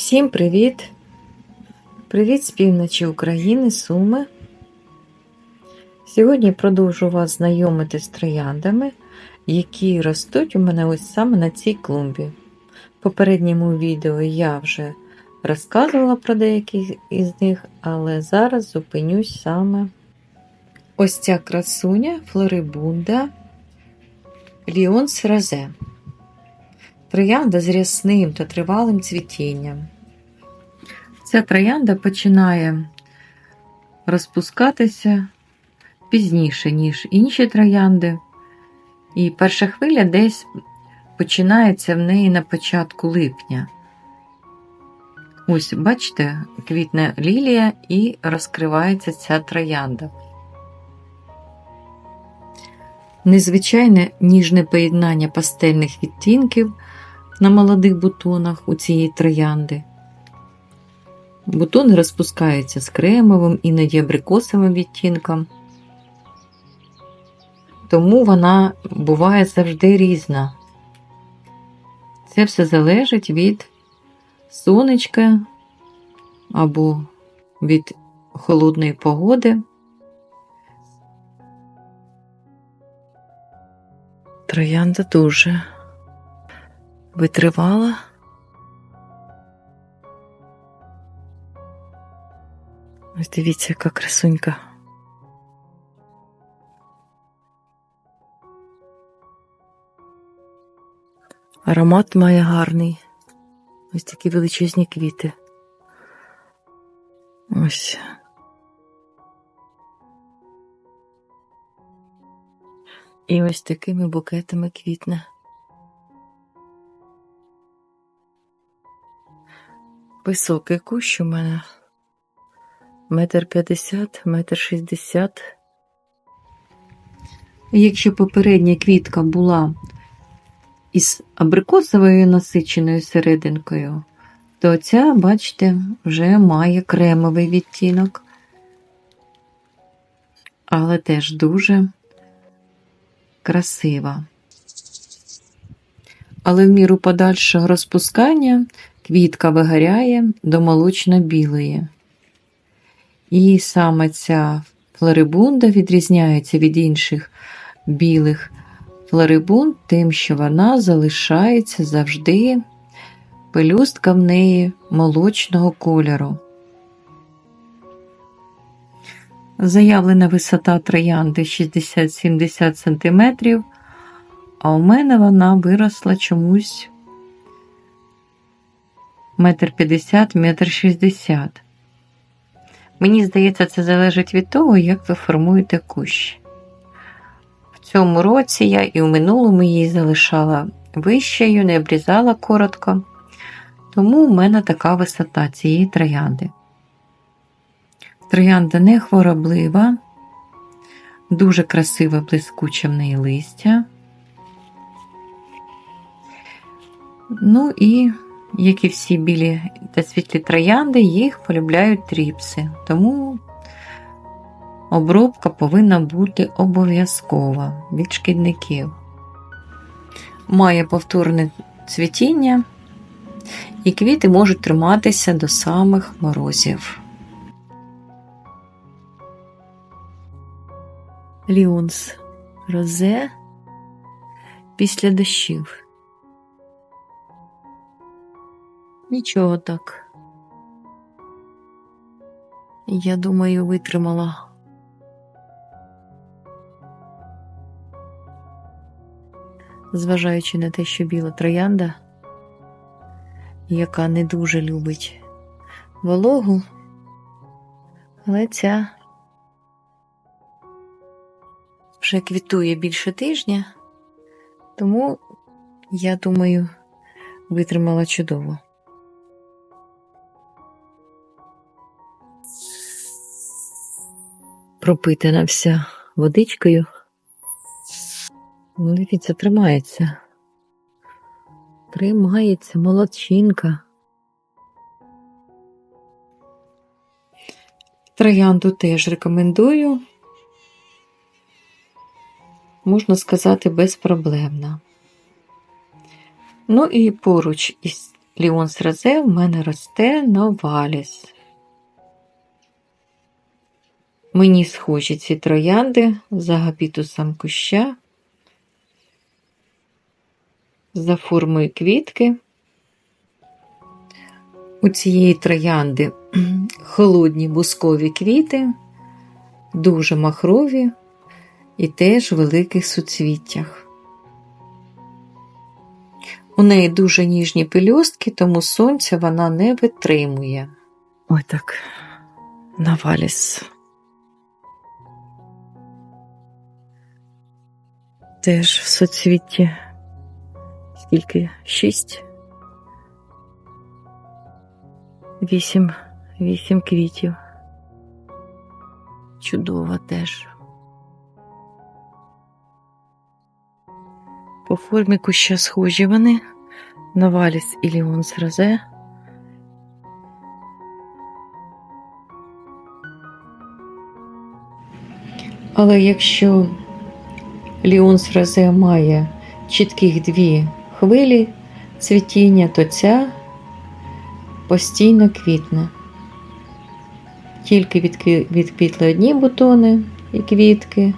Всім привіт! Привіт з півночі України, Суми. Сьогодні продовжу вас знайомити з трояндами, які ростуть у мене ось саме на цій клумбі. В попередньому відео я вже розказувала про деякі із них, але зараз зупинюсь саме ось ця красуня флорибунда Ліонс Розе. Троянда з рясним та тривалим цвітінням. Ця троянда починає розпускатися пізніше, ніж інші троянди. І перша хвиля десь починається в неї на початку липня. Ось, бачите, квітне лілія і розкривається ця троянда. Незвичайне ніжне поєднання пастельних відтінків на молодих бутонах у цієї троянди. Бутони розпускаються з кремовим, іноді абрикосовим відтінком, тому вона буває завжди різна. Це все залежить від сонечка або від холодної погоди. Троянда дуже витривала. Ось дивіться, яка красунька. Аромат має гарний. Ось такі величезні квіти. Ось. І ось такими букетами квітне. Високий кущ у мене. Метр п'ятдесят, метр шістдесят. Якщо попередня квітка була із абрикосовою насиченою серединкою, то ця, бачите, вже має кремовий відтінок, але теж дуже красива. Але в міру подальшого розпускання квітка вигоряє до молочно-білої. І саме ця флорибунда відрізняється від інших білих флорибунд тим, що вона залишається завжди пелюстка в неї молочного кольору. Заявлена висота троянди 60-70 см, а у мене вона виросла чомусь метр п'ятдесят, метр шістдесят. Мені здається, це залежить від того, як ви формуєте кущ. В цьому році я і в минулому її залишала вищою, не обрізала коротко, тому у мене така висота цієї троянди. Троянда не хвороблива, дуже красиве блискуче в неї листя. Ну і як і всі білі та світлі троянди, їх полюбляють тріпси, тому обробка повинна бути обов'язкова від шкідників. Має повторне цвітіння, і квіти можуть триматися до самих морозів. Ліонс розе після дощів. Нічого так. Я думаю, витримала. Зважаючи на те, що біла троянда, яка не дуже любить вологу, але ця вже квітує більше тижня, тому, я думаю, витримала чудово. Пропитана вся водичкою. Ну, Дивіться, тримається. Тримається молодчинка. Троянду теж рекомендую. Можна сказати, безпроблемна. Ну і поруч із Ліонс Розе в мене росте новаліс. Мені схожі ці троянди за гапітусом куща, за формою квітки. У цієї троянди холодні бускові квіти, дуже махрові і теж в великих суцвіттях. У неї дуже ніжні пелюстки, тому сонця вона не витримує. Ой так, наваліс. Теж в соцвітті скільки? Шість. Вісім, вісім квітів. Чудово теж. По формі куща схожі вони на валіс і ліонс розе. Але якщо ліонс розе має чітких дві хвилі цвітіння, то ця постійно квітне. Тільки відкві- відквітли одні бутони і квітки,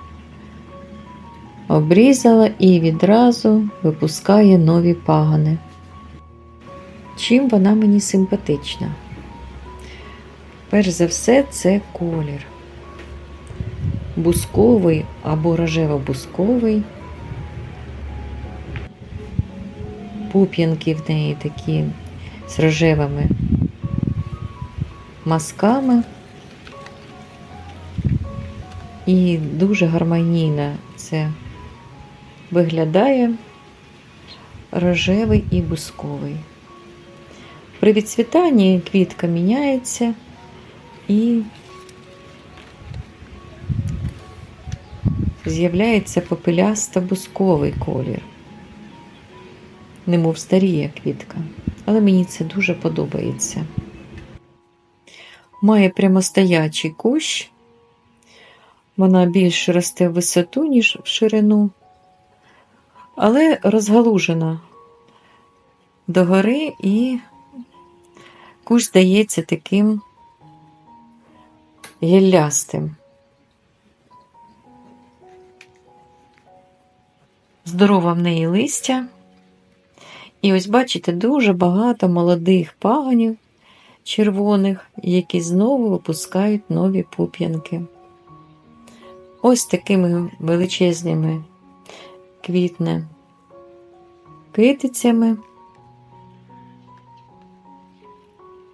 обрізала і відразу випускає нові пагони. Чим вона мені симпатична? Перш за все, це колір. Бусковий або рожево-бусковий. Пуп'янки в неї такі з рожевими мазками. І дуже гармонійно це виглядає рожевий і бусковий. При відцвітанні квітка міняється і з'являється попелясто-бусковий колір. Немов старіє квітка, але мені це дуже подобається. Має прямостоячий кущ, вона більше росте в висоту, ніж в ширину, але розгалужена догори і кущ здається таким гіллястим. Здорова в неї листя. І ось бачите, дуже багато молодих пагонів червоних, які знову випускають нові пуп'янки. Ось такими величезними квітне китицями.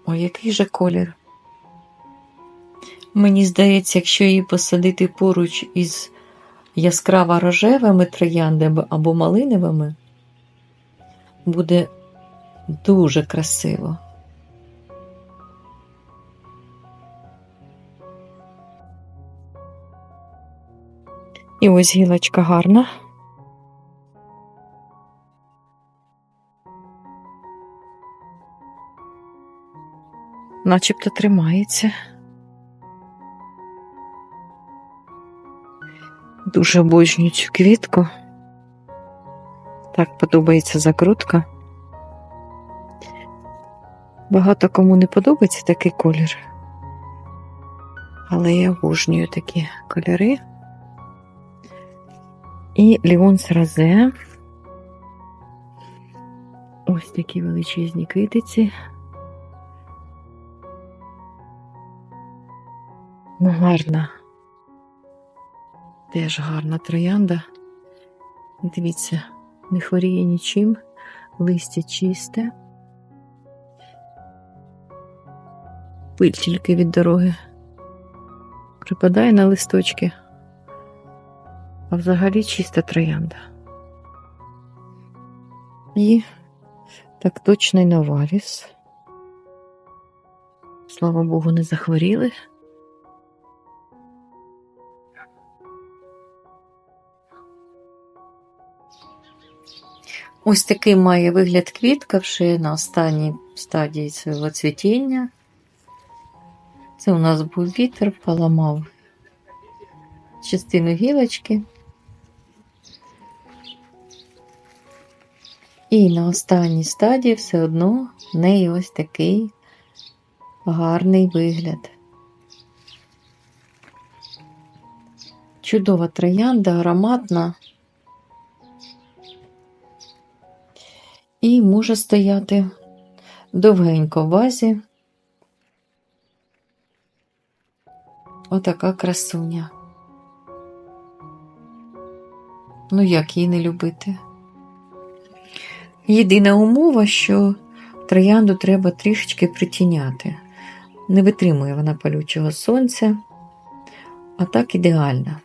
Ой, який же колір. Мені здається, якщо її посадити поруч із яскраво рожевими трояндами або малиновими, буде дуже красиво. І ось гілочка гарна. Начебто тримається. Дуже обожнюю цю квітку. Так подобається закрутка. Багато кому не подобається такий колір. Але я обожнюю такі кольори. І Ліонс Розе. Ось такі величезні квітиці. Ну, гарна. Теж гарна троянда. Дивіться, не хворіє нічим, листя чисте. Пиль тільки від дороги. Припадає на листочки. А взагалі чиста троянда. І так точно й наваліс. Слава Богу, не захворіли. Ось такий має вигляд квітка вже на останній стадії свого цвітіння. Це у нас був вітер, поламав частину гілочки. І на останній стадії все одно в неї ось такий гарний вигляд. Чудова троянда, ароматна. І може стояти довгенько в вазі. Отака красуня. Ну, як її не любити? Єдина умова, що троянду треба трішечки притіняти. Не витримує вона палючого сонця, а так ідеально.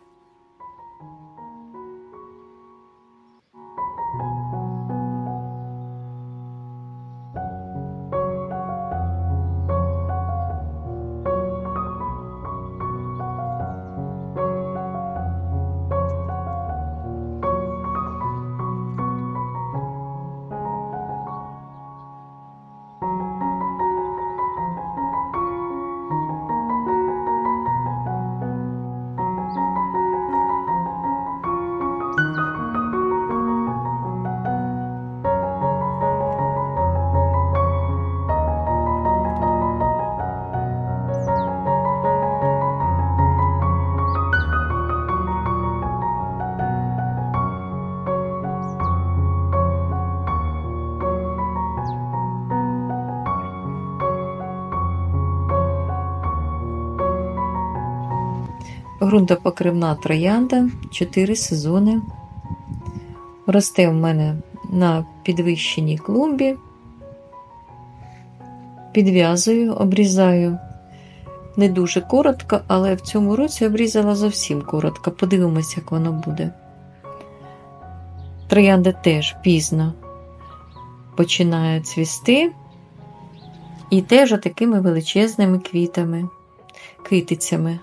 Грунтопокривна троянда, 4 сезони. Росте в мене на підвищеній клумбі. Підв'язую, обрізаю не дуже коротко, але в цьому році обрізала зовсім коротко. Подивимось, як воно буде. Троянда теж пізно починає цвісти. І теж такими величезними квітами, китицями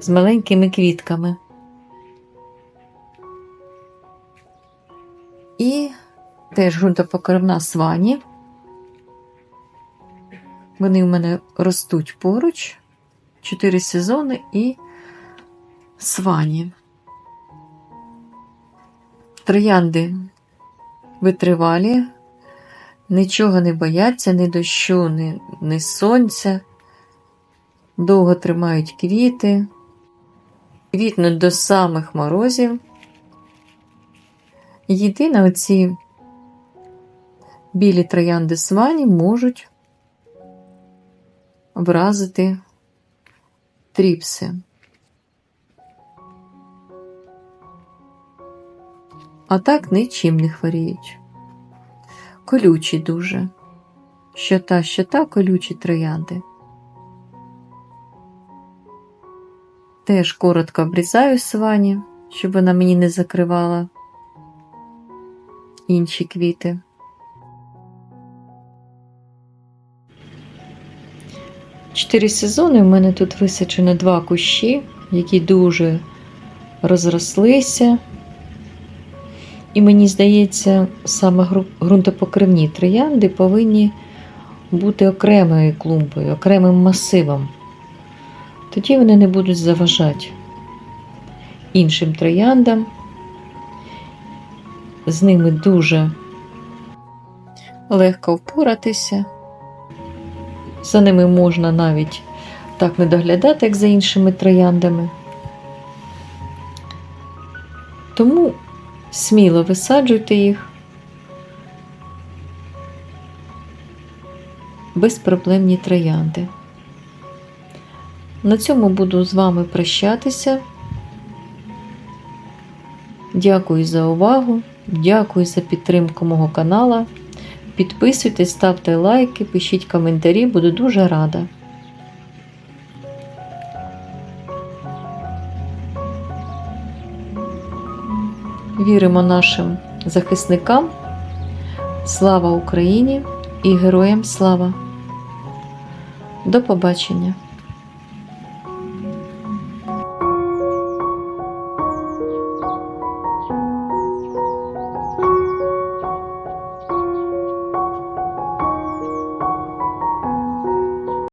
з маленькими квітками. І теж ґрунтопокривна свані. Вони в мене ростуть поруч. Чотири сезони і свані. Троянди витривалі, нічого не бояться, ні дощу, ні, ні сонця, довго тримають квіти квітнуть до самих морозів. Єдине, оці білі троянди свані можуть вразити тріпси. А так нічим не хворіють. Колючі дуже. Що та, що та колючі троянди. Теж коротко обрізаю свані, щоб вона мені не закривала інші квіти. Чотири сезони в мене тут висаджено два кущі, які дуже розрослися. І мені здається, саме ґрунтопокривні троянди повинні бути окремою клумбою, окремим масивом. Тоді вони не будуть заважати іншим трояндам. З ними дуже легко впоратися. За ними можна навіть так не доглядати, як за іншими трояндами. Тому сміло висаджуйте їх. Безпроблемні троянди. На цьому буду з вами прощатися. Дякую за увагу, дякую за підтримку мого канала. Підписуйтесь, ставте лайки, пишіть коментарі, буду дуже рада. Віримо нашим захисникам. Слава Україні і героям слава! До побачення!